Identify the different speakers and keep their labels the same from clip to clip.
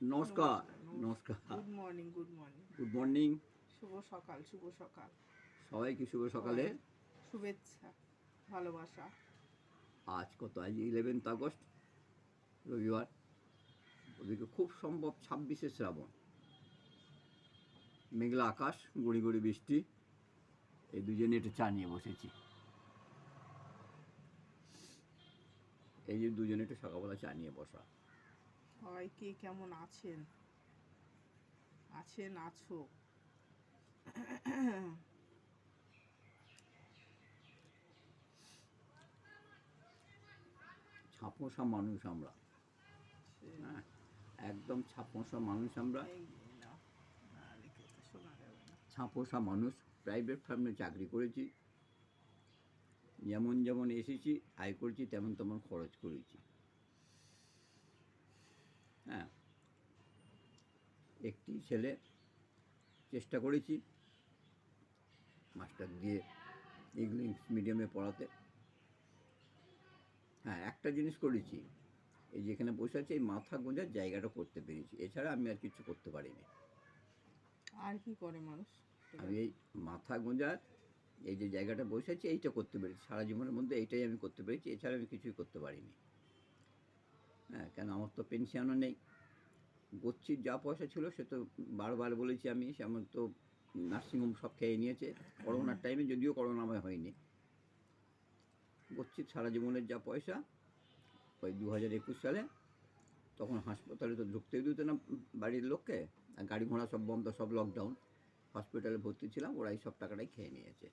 Speaker 1: নমস্কার নমস্কার।
Speaker 2: Good morning good morning
Speaker 1: good morning
Speaker 2: শুভ সকাল শুভ সকাল।
Speaker 1: সবাইকে শুভ সকালে?
Speaker 2: শুভেচ্ছা ভালোবাসা।
Speaker 1: আজ কত? আজ ইলেভেন্থ আগস্ট রবিবার। ওদিকে খুব সম্ভব ছাব্বিশে শ্রাবণ। মেঘলা আকাশ গুড়ি গুড়ি বৃষ্টি এই দুজনে একটু চা নিয়ে বসেছি। এই যে দুজনে একটু সকালবেলা চা নিয়ে বসা।
Speaker 2: সবাই কে কেমন আছেন? আছেন আছো?
Speaker 1: ছাপোষা মানুষ আমরা। হ্যাঁ একদম ছাপোষা মানুষ আমরা। ছাপোষা মানুষ প্রাইভেট ফার্মে চাকরি করেছি। যেমন যেমন এসেছি আয় করেছি তেমন তেমন খরচ করেছি হ্যাঁ একটি ছেলে চেষ্টা করেছি মাস্টার দিয়ে ইংলিশ মিডিয়ামে পড়াতে। হ্যাঁ একটা জিনিস করেছি এই যেখানে বসে আছে এই মাথা গোঁজার জায়গাটা করতে পেরেছি। এছাড়া আমি আর কিছু করতে পারিনি।
Speaker 2: আর কি করে মানুষ?
Speaker 1: আমি এই মাথা গোঁজার এই যে জায়গাটা বসে আছি এইটা করতে পেরেছি। সারা জীবনের মধ্যে এইটাই আমি করতে পেরেছি এছাড়া আমি কিছুই করতে পারিনি। হ্যাঁ কেন? আমার তো পেনশনও নেই। গচ্ছির যা পয়সা ছিল সে তো বারবার বলেছি আমি, সে আমার তো নার্সিংহোম সব খেয়ে নিয়েছে। করোনার টাইমে যদিও করোনা আমার হয়নি। গচ্ছির সারা জীবনের যা পয়সা, ওই দু হাজার একুশ সালে তখন হাসপাতালে তো ঢুকতেই দিত না বাড়ির লোককে, আর গাড়ি ঘোড়া সব বন্ধ, সব লকডাউন হসপিটালে ভর্তি ছিলাম ওরা এই সব টাকাটাই খেয়ে নিয়েছে।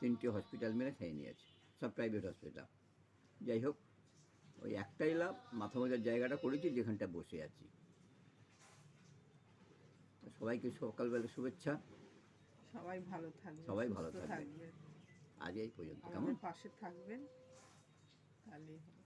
Speaker 1: তিনটি হসপিটাল মেরে খেয়ে নিয়েছে, সব প্রাইভেট হসপিটাল যাই হোক, ওই একটাই লাভ মাথা মোজার জায়গাটা করেছি যেখানটা বসে আছি। সবাইকে সকালবেলা শুভেচ্ছা।
Speaker 2: সবাই ভালো থাকবে
Speaker 1: সবাই ভালো থাকবে। আজ এই পর্যন্ত কেমন?
Speaker 2: পাশে থাকবেন। তাহলেই হবে।